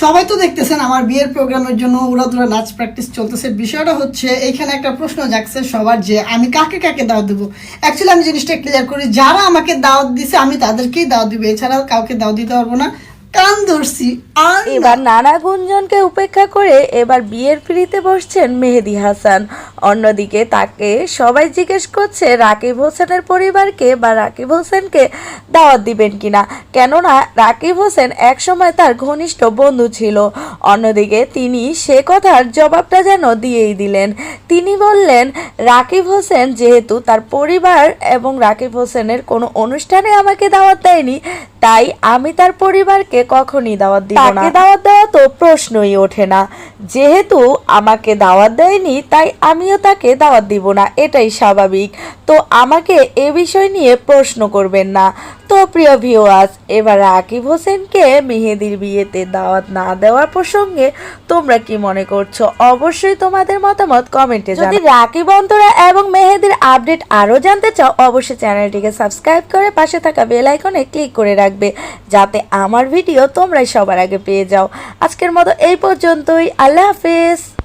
সবাই তো দেখতেছেন আমার বিয়ের প্রোগ্রামের জন্য উড়াদুরা নাচ প্র্যাকটিস চলতেছে। বিষয়টা হচ্ছে, এখানে একটা প্রশ্ন জাগছে সবার যে আমি কাকে কাকে দাওয়াত দেবো? অ্যাকচুয়ালি আমি জিনিসটা ক্লিয়ার করি, যারা আমাকে দাওয়াত দিছে আমি তাদেরকেই দাওয়াত দিব। এছাড়াও কাউকে দাওয়াত দিতে পারব না। কান ধরছি এবার নানা গুঞ্জনকে উপেক্ষা করে এবার বিয়ের ফ্রিতে বসছেন মেহেদি হাসান। অন্যদিকে তাকে সবাই জিজ্ঞেস করছে, রাকিব হোসেনের পরিবারকে বা রাকিব হোসেনকে দাওয়াত দিবেন কিনা? কেননা রাকিব হোসেন একসময় তার ঘনিষ্ঠ বন্ধু ছিল। অন্যদিকে তিনি সে কথার জবাবটা যেন দিয়েই দিলেন। তিনি বললেন, রাকিব হোসেন যেহেতু তার পরিবার এবং রাকিব হোসেনের কোনো অনুষ্ঠানে আমাকে দাওয়াত দেয়নি, তাই আমি তার পরিবারকে কখনই দাওয়াত দিব না। দাওয়াত দেওয়া তো প্রশ্নই ওঠে না। যেহেতু আমাকে দাওয়াত দেয়নি, তাই আমিও তাকে দাওয়াত দিব না। এটাই স্বাভাবিক। তো আমাকে এ বিষয় নিয়ে প্রশ্ন করবেন না। তো প্রিয় ভিউয়ার্স এবার রাকিব হোসেনকে মেহেদির বিয়েতে দাওয়াত না দেওয়ার প্রসঙ্গে তোমরা কি মনে করছ? অবশ্যই তোমাদের মতামত কমেন্টে যদি রাকিব অন্তরা এবং মেহেদির আপডেট আরও জানতে চাও অবশ্যই চ্যানেলটিকে সাবস্ক্রাইব করে পাশে থাকা বেল আইকনে ক্লিক করে রাখবে যাতে আমার ভিডিও তোমরাই সবার আগে পেয়ে যাও। আজকের মতো এই পর্যন্তই। আল্লাহ হাফেজ।